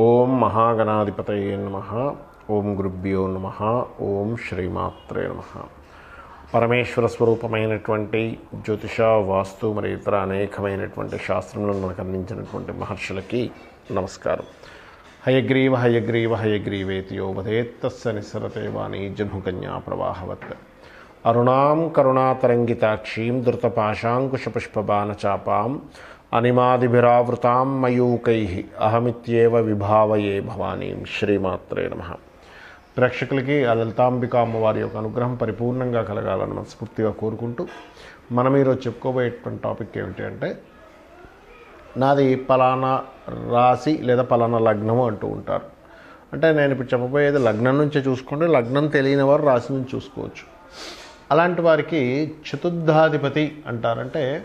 ఓం మహాగణాధిపతయ నమ. ఓం గురుభ్యో నమ. ఓం శ్రీమాత్రే నమ. పరమేశ్వర స్వరూపమైనటువంటి జ్యోతిష వాస్తు మరియు ఇతర అనేకమైనటువంటి శాస్త్రంలో మనకు అందించినటువంటి మహర్షులకి నమస్కారం. హయగ్రీవ హయగ్రీవ హయగ్రీవేతి యోవదేత్తస్య నిస్సరతే వాణి జన్ముకన్యా ప్రవాహవత్. అరుణాం కరుణాతరంగితాక్షీం ధృతపాశాంకుశపుష్పబాణచాపాం అనిమాదిభిరావృతాం మయూకై అహమిత్యేవ విభావయే భవానీం శ్రీమాత్రే నమ. ప్రేక్షకులకి ఆ లలితాంబిక అమ్మవారి యొక్క అనుగ్రహం పరిపూర్ణంగా కలగాలని మనస్ఫూర్తిగా కోరుకుంటూ మనం ఈరోజు చెప్పుకోబోయేటువంటి టాపిక్ ఏమిటి అంటే నాది పలానా రాశి లేదా పలానా లగ్నము అంటూ ఉంటారు. అంటే నేను ఇప్పుడు చెప్పబోయేది లగ్నం నుంచే చూసుకోండి లగ్నం తెలియని వారు రాశి నుంచి చూసుకోవచ్చు. అలాంటి వారికి చతుర్థాధిపతి అంటారంటే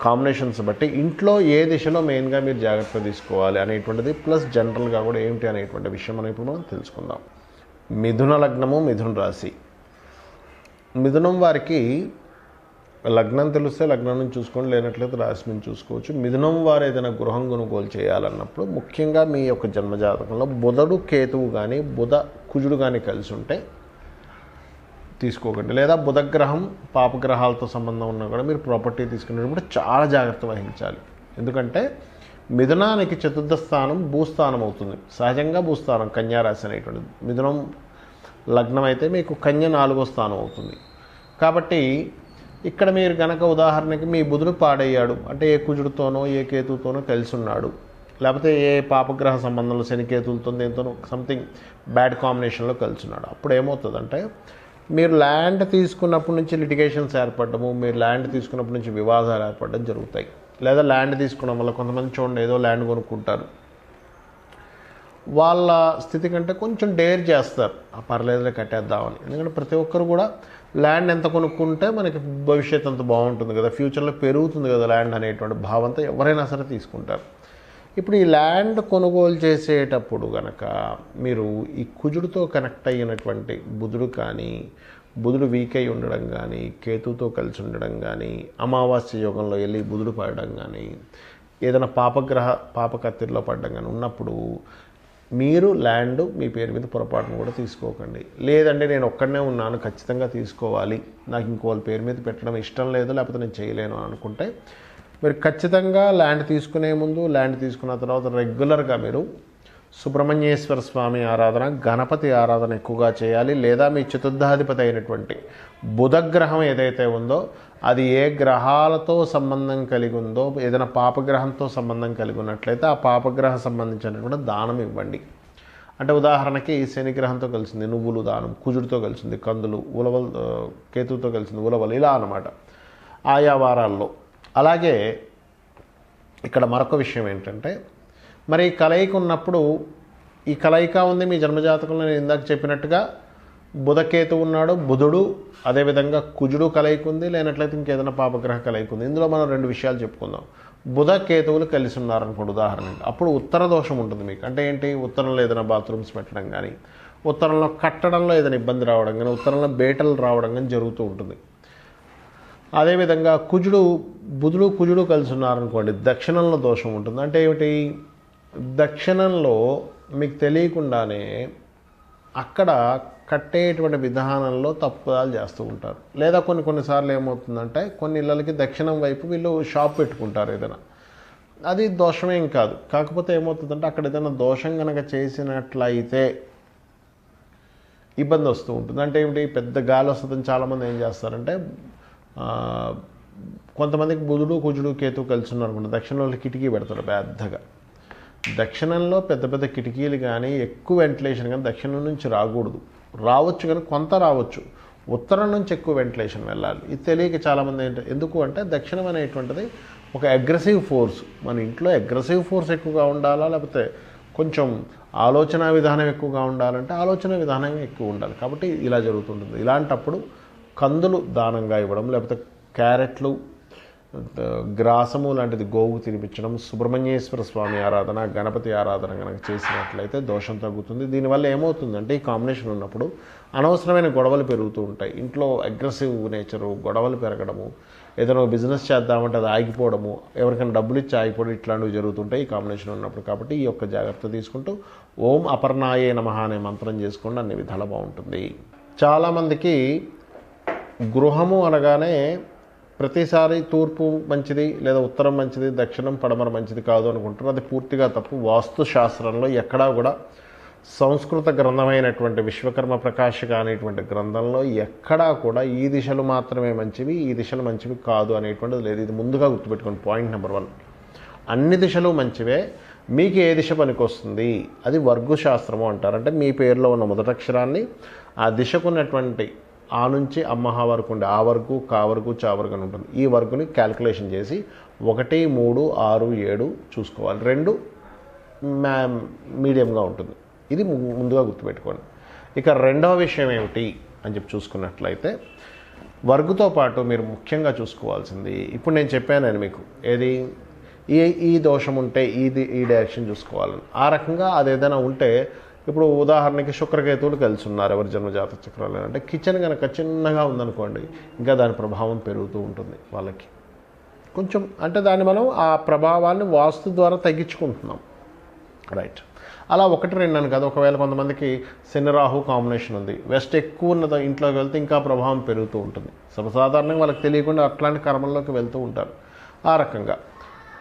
కాంబినేషన్స్ బట్టి ఇంట్లో ఏ దిశలో మెయిన్గా మీరు జాగ్రత్త తీసుకోవాలి అనేటువంటిది ప్లస్ జనరల్గా కూడా ఏమిటి అనేటువంటి విషయం మనం ఇప్పుడు మనం తెలుసుకుందాం. మిథున లగ్నము మిథున రాశి. మిథునం వారికి లగ్నం తెలిస్తే లగ్నం నుంచి చూసుకోండి లేనట్లయితే రాశి నుంచి చూసుకోవచ్చు. మిథునం వారు ఏదైనా గృహం కొనుగోలు చేయాలన్నప్పుడు ముఖ్యంగా మీ యొక్క జన్మజాతకంలో బుధడు కేతువు కానీ బుధ కుజుడు కానీ కలిసి ఉంటే తీసుకోకండి. లేదా బుధగ్రహం పాపగ్రహాలతో సంబంధం ఉన్నా కూడా మీరు ప్రాపర్టీ తీసుకునేటప్పుడు చాలా జాగ్రత్త వహించాలి. ఎందుకంటే మిథునానికి చతుర్థ స్థానం భూస్థానం అవుతుంది. సహజంగా భూస్థానం కన్యారాశి అనేటువంటిది. మిథునం లగ్నం అయితే మీకు కన్య నాలుగో స్థానం అవుతుంది. కాబట్టి ఇక్కడ మీరు గనక ఉదాహరణకి మీ బుధుడు పాడయ్యాడు. అంటే ఏ కుజుడితోనో ఏ కేతువుతోనో కలిసి ఉన్నాడు లేకపోతే ఏ పాపగ్రహ సంబంధంలో శనికేతులతో దేంతోనో సంథింగ్ బ్యాడ్ కాంబినేషన్లో కలిసి ఉన్నాడు అప్పుడు ఏమవుతుందంటే మీరు ల్యాండ్ తీసుకున్నప్పటి నుంచి లిటిగేషన్స్ ఏర్పడము మీరు ల్యాండ్ తీసుకున్నప్పటి నుంచి వివాదాలు ఏర్పడడం జరుగుతాయి. లేదా ల్యాండ్ తీసుకోవడం వల్ల కొంతమంది చూడండి ఏదో ల్యాండ్ కొనుక్కుంటారు. వాళ్ళ స్థితి కంటే కొంచెం డేర్ చేస్తారు. ఆ పర్లేదులే కట్టేద్దామని. ఎందుకంటే ప్రతి ఒక్కరు కూడా ల్యాండ్ ఎంత కొనుక్కుంటే మనకి భవిష్యత్ అంత బాగుంటుంది కదా ఫ్యూచర్లో పెరుగుతుంది కదా ల్యాండ్ అనేటువంటి భావంతో ఎవరైనా సరే తీసుకుంటారు. ఇప్పుడు ఈ ల్యాండ్ కొనుగోలు చేసేటప్పుడు కనుక మీరు ఈ కుజుడితో కనెక్ట్ అయినటువంటి బుధుడు కానీ బుధుడు వీక్ అయి ఉండడం కానీ కేతుతో కలిసి ఉండడం కానీ అమావాస్య యోగంలో వెళ్ళి బుధుడు పడడం కానీ ఏదైనా పాపగ్రహ పాపకత్తిరిలో పడడం కానీ ఉన్నప్పుడు మీరు ల్యాండ్ మీ పేరు మీద పొరపాటును కూడా తీసుకోకండి. లేదంటే నేను ఒక్కడనే ఉన్నాను ఖచ్చితంగా తీసుకోవాలి. నాకు ఇంకోళ్ళ పేరు మీద పెట్టడం ఇష్టం లేదు లేకపోతే నేను చేయలేను అనుకుంటే మీరు ఖచ్చితంగా ల్యాండ్ తీసుకునే ముందు ల్యాండ్ తీసుకున్న తర్వాత రెగ్యులర్గా మీరు సుబ్రహ్మణ్యేశ్వర స్వామి ఆరాధన గణపతి ఆరాధన ఎక్కువగా చేయాలి. లేదా మీ చతుర్థాధిపతి అయినటువంటి బుధగ్రహం ఏదైతే ఉందో అది ఏ గ్రహాలతో సంబంధం కలిగి ఉందో ఏదైనా పాపగ్రహంతో సంబంధం కలిగి ఉన్నట్లయితే ఆ పాపగ్రహ సంబంధించినటువంటి దానం ఇవ్వండి. అంటే ఉదాహరణకి శనిగ్రహంతో కలిసింది నువ్వులు దానం కుజుడితో కలిసింది కందులు ఉలవలు కేతువుతో కలిసింది ఉలవలు ఇలా అన్నమాట. ఆయా వారాల్లో అలాగే ఇక్కడ మరొక విషయం ఏంటంటే మరి కలయిక ఉన్నప్పుడు ఈ కలయిక ఉంది మీ జన్మజాతకంలో నేను ఇందాక చెప్పినట్టుగా బుధకేతు ఉన్నాడు బుధుడు అదేవిధంగా కుజుడు కలయిక ఉంది లేనట్లయితే ఇంకేదైనా పాపగ్రహ కలయిక ఉంది. ఇందులో మనం రెండు విషయాలు చెప్పుకుందాం. బుధ కేతువులు కలిసి ఉన్నారనుకోండి ఉదాహరణకి. అప్పుడు ఉత్తర దోషం ఉంటుంది మీకు. అంటే ఏంటి? ఉత్తరంలో ఏదైనా బాత్రూమ్స్ పెట్టడం కానీ ఉత్తరంలో కట్టడంలో ఏదైనా ఇబ్బంది రావడం కానీ ఉత్తరంలో బేటలు రావడం కానీ జరుగుతూ ఉంటుంది. అదేవిధంగా కుజుడు బుధుడు కుజుడు కలిసి ఉన్నారనుకోండి దక్షిణంలో దోషం ఉంటుంది. అంటే ఏమిటి? దక్షిణంలో మీకు తెలియకుండానే అక్కడ కట్టేటువంటి విధానంలో తప్పుదాలు చేస్తూ ఉంటారు. లేదా కొన్ని కొన్నిసార్లు ఏమవుతుందంటే కొన్ని ఇళ్ళకి దక్షిణం వైపు వీళ్ళు షాప్ పెట్టుకుంటారు ఏదైనా. అది దోషమేం కాదు. కాకపోతే ఏమవుతుందంటే అక్కడ ఏదైనా దోషం కనుక చేసినట్లయితే ఇబ్బంది వస్తూ ఉంటుంది. అంటే ఏమిటి? పెద్ద గాలి వస్తుందని చాలామంది ఏం చేస్తారంటే కొంతమందికి బుధుడు కుజుడు కేతు కలిసి ఉన్నారు అనుకుంటా దక్షిణంలో కిటికీ పెడతారు పెద్దగా. దక్షిణంలో పెద్ద పెద్ద కిటికీలు కానీ ఎక్కువ వెంటిలేషన్ కానీ దక్షిణం నుంచి రాకూడదు. రావచ్చు కానీ కొంత రావచ్చు. ఉత్తరం నుంచి ఎక్కువ వెంటిలేషన్ వెళ్ళాలి. ఇది తెలియక చాలామంది ఏంటంటే ఎందుకు అంటే దక్షిణం అనేటువంటిది ఒక అగ్రెసివ్ ఫోర్స్ మన ఇంట్లో అగ్రెసివ్ ఫోర్స్ ఎక్కువగా ఉండాలా? లేకపోతే కొంచెం ఆలోచన విధానం ఎక్కువగా ఉండాలంటే ఆలోచన విధానం ఎక్కువ ఉండాలి. కాబట్టి ఇలా జరుగుతుంటుంది. ఇలాంటప్పుడు కందులు దానంగా ఇవ్వడం లేకపోతే క్యారెట్లు గ్రాసము లాంటిది గోవు తినిపించడం సుబ్రహ్మణ్యేశ్వర స్వామి ఆరాధన గణపతి ఆరాధన కనుక చేసినట్లయితే దోషం తగ్గుతుంది. దీనివల్ల ఏమవుతుందంటే ఈ కాంబినేషన్ ఉన్నప్పుడు అనవసరమైన గొడవలు పెరుగుతూ ఉంటాయి. ఇంట్లో అగ్రెసివ్ నేచరు గొడవలు పెరగడము ఏదైనా బిజినెస్ చేద్దామంటే అది ఆగిపోవడము ఎవరికైనా డబ్బులు ఇచ్చి ఆగిపోవడం ఇట్లాంటివి జరుగుతుంటాయి ఈ కాంబినేషన్ ఉన్నప్పుడు. కాబట్టి ఈ యొక్క జాగ్రత్త తీసుకుంటూ ఓం అపర్ణాయే నమ అనే మంత్రం చేసుకోండి అన్ని విధాలు బాగుంటుంది. చాలామందికి గృహము అనగానే ప్రతిసారి తూర్పు మంచిది లేదా ఉత్తరం మంచిది దక్షిణం పడమర మంచిది కాదు అనుకుంటారు అది పూర్తిగా తప్పు. వాస్తు శాస్త్రంలో ఎక్కడా కూడా సంస్కృత గ్రంథమైనటువంటి విశ్వకర్మ ప్రకాశిక అనేటువంటి గ్రంథంలో ఎక్కడా కూడా ఈ దిశలు మాత్రమే మంచివి ఈ దిశలు మంచివి కాదు అనేటువంటిది లేదు. ఇది ముందుగా గుర్తుపెట్టుకోండి. Point number one. అన్ని దిశలు మంచివే. మీకు ఏ దిశ పనికొస్తుంది? అది వర్గు శాస్త్రము అంటారు. అంటే మీ పేరులో ఉన్న మొదటక్షరాన్ని ఆ దిశకున్నటువంటి ఆ నుంచి అమ్మహ వరకు ఉండే ఆ వరకు కా వరకు చా వరకు అని ఉంటుంది. ఈ వరకుని క్యాల్కులేషన్ చేసి ఒకటి మూడు ఆరు ఏడు చూసుకోవాలి. రెండు మ్యా మీడియంగా ఉంటుంది. ఇది ముందుగా గుర్తుపెట్టుకోండి. ఇక రెండవ విషయం ఏమిటి అని చెప్పి చూసుకున్నట్లయితే వర్గుతో పాటు మీరు ముఖ్యంగా చూసుకోవాల్సింది ఇప్పుడు నేను చెప్పాను నేను మీకు ఏది? ఈ ఈ దోషం ఉంటే ఇది ఈ డైరెక్షన్ చూసుకోవాలని. ఆ రకంగా అది ఏదైనా ఉంటే ఇప్పుడు ఉదాహరణకి శుక్రకేతువులు కలిసి ఉన్నారు ఎవరి జన్మజాత చక్రాలు అంటే కిచెన్ కనుక చిన్నగా ఉందనుకోండి ఇంకా దాని ప్రభావం పెరుగుతూ ఉంటుంది వాళ్ళకి. కొంచెం అంటే దాన్ని మనం ఆ ప్రభావాన్ని వాస్తు ద్వారా తగ్గించుకుంటున్నాం. రైట్. అలా ఒకటి రెండు అని కాదు ఒకవేళ కొంతమందికి శని రాహు కాంబినేషన్ ఉంది. వెస్ట్ ఎక్కువ ఉన్న ఇంట్లోకి వెళ్తే ఇంకా ప్రభావం పెరుగుతూ ఉంటుంది. సర్వసాధారణంగా వాళ్ళకి తెలియకుండా అట్లాంటి కర్మల్లోకి వెళ్తూ ఉంటారు. ఆ రకంగా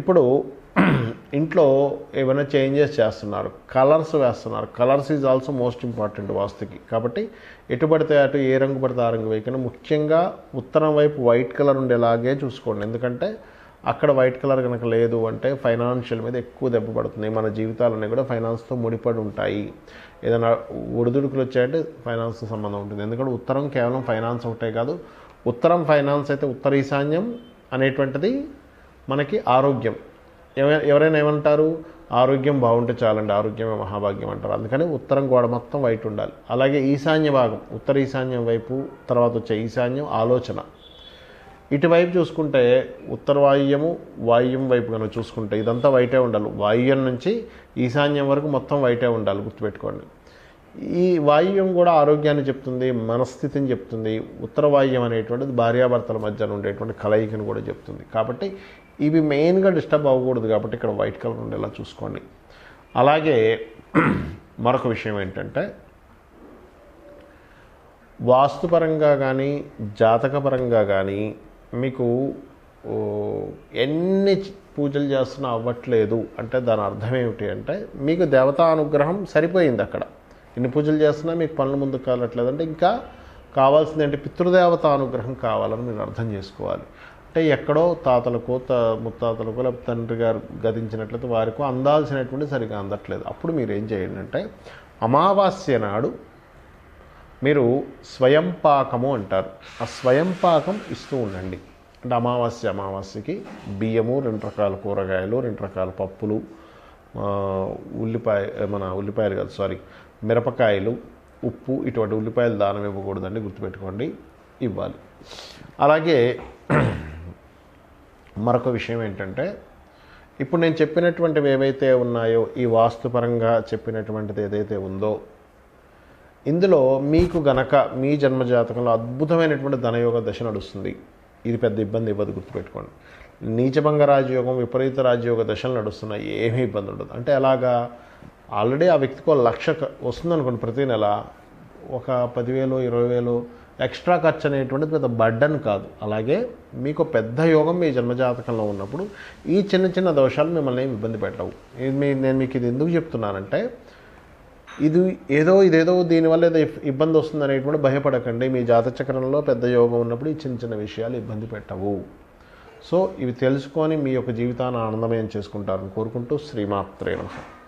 ఇప్పుడు ఇంట్లో ఏమైనా చేంజెస్ చేస్తున్నారు. కలర్స్ వేస్తున్నారు. Colours is also most important వాస్తుకి. కాబట్టి ఎటు పడితే అటు ఏ రంగు పడితే ఆ రంగు వేయకుండా ముఖ్యంగా ఉత్తరం వైపు వైట్ కలర్ ఉండేలాగే చూసుకోండి. ఎందుకంటే అక్కడ వైట్ కలర్ కనుక లేదు అంటే ఫైనాన్షియల్ మీద ఎక్కువ దెబ్బ పడుతుంది. మన జీవితాలన్నీ కూడా ఫైనాన్స్తో ముడిపడి ఉంటాయి. ఏదైనా ఒడిదుడుకులు వచ్చాయంటే ఫైనాన్స్తో సంబంధం ఉంటుంది. ఎందుకంటే ఉత్తరం కేవలం ఫైనాన్స్ ఒకటే కాదు. ఉత్తరం ఫైనాన్స్ అయితే ఉత్తర ఈశాన్యం అనేటువంటిది మనకి ఆరోగ్యం. ఎవరైనా ఏమంటారు? ఆరోగ్యం బాగుంటే చాలండి ఆరోగ్యమే మహాభాగ్యం అంటారు. అందుకని ఉత్తరం గోడ మొత్తం వైట్ ఉండాలి. అలాగే ఈశాన్య భాగం ఉత్తర ఈశాన్యం వైపు తర్వాత వచ్చే ఈశాన్యం ఆలోచన. ఇటువైపు చూసుకుంటే ఉత్తర వాయువ్యము వాయువ్యం వైపు కనుక చూసుకుంటే ఇదంతా వైటే ఉండాలి. వాయువ్యం నుంచి ఈశాన్యం వరకు మొత్తం వైటే ఉండాలి గుర్తుపెట్టుకోండి. ఈ వాయువ్యం కూడా ఆరోగ్యాన్ని చెప్తుంది మనస్థితిని చెప్తుంది. ఉత్తర వాయువ్యం అనేటువంటిది భార్యాభర్తల మధ్య ఉండేటువంటి కలయికను కూడా చెప్తుంది. కాబట్టి ఇవి మెయిన్గా డిస్టర్బ్ అవ్వకూడదు కాబట్టి ఇక్కడ వైట్ కలర్ ఉండేలా చూసుకోండి. అలాగే మరొక విషయం ఏంటంటే వాస్తుపరంగా కానీ జాతకపరంగా కానీ మీకు ఎన్ని పూజలు చేస్తున్నా అవ్వట్లేదు అంటే దాని అర్థం ఏమిటి అంటే మీకు దేవతా అనుగ్రహం సరిపోయింది అక్కడ. ఎన్ని పూజలు చేస్తున్నా మీకు పనులు ముందు కావట్లేదు అంటే ఇంకా కావాల్సింది అంటే పితృదేవత అనుగ్రహం కావాలని మీరు అర్థం చేసుకోవాలి. అంటే ఎక్కడో తాతలకో త ముత్తాతలకో లేకపోతే తండ్రి గారు గదించినట్లయితే వారికో అందాల్సినటువంటి సరిగా అందట్లేదు. అప్పుడు మీరు ఏం చేయండి అంటే అమావాస్య నాడు మీరు స్వయం పాకము అంటారు. ఆ స్వయం పాకం ఇస్తూ ఉండండి. అంటే అమావాస్య అమావాస్యకి బియ్యము రెండు రకాల కూరగాయలు రెండు రకాల పప్పులు ఉల్లిపాయ మన ఉల్లిపాయలు కాదు సారీ మిరపకాయలు ఉప్పు ఇటువంటి ఉల్లిపాయలు దానం ఇవ్వకూడదండి గుర్తుపెట్టుకోండి ఇవ్వాలి. అలాగే మరొక విషయం ఏంటంటే ఇప్పుడు నేను చెప్పినటువంటివి ఏవైతే ఉన్నాయో ఈ వాస్తుపరంగా చెప్పినటువంటిది ఏదైతే ఉందో ఇందులో మీకు గనక మీ జన్మజాతకంలో అద్భుతమైనటువంటి ధనయోగ దశ నడుస్తుంది. ఇది పెద్ద ఇబ్బంది ఇవ్వదు గుర్తుపెట్టుకోండి. నీచభంగ రాజయోగం విపరీత రాజయోగ దశలు నడుస్తున్నాయి. ఏమీ ఇబ్బంది ఉండదు. అంటే అలాగా ఆల్రెడీ ఆ వ్యక్తికి ఒక లక్ష వస్తుందనుకోండి ప్రతి నెల. ఒక పదివేలు ఇరవై వేలు ఎక్స్ట్రా ఖర్చు అనేటువంటిది పెద్ద బడ్డన్ కాదు. అలాగే మీకు పెద్ద యోగం మీ జన్మజాతకంలో ఉన్నప్పుడు ఈ చిన్న చిన్న దోషాలు మిమ్మల్ని ఏమి ఇబ్బంది పెట్టవు. ఇది నేను మీకు ఇది ఎందుకు చెప్తున్నానంటే ఇది ఏదో ఇదేదో దీనివల్ల ఏదో ఇబ్బంది వస్తుంది అనేటువంటి భయపడకండి. మీ జాతచక్రంలో పెద్ద యోగం ఉన్నప్పుడు ఈ చిన్న చిన్న విషయాలు ఇబ్బంది పెట్టవు. సో ఇవి తెలుసుకొని మీ యొక్క జీవితాన్ని ఆనందమయం చేసుకుంటారని కోరుకుంటూ శ్రీమాత్రే నమః.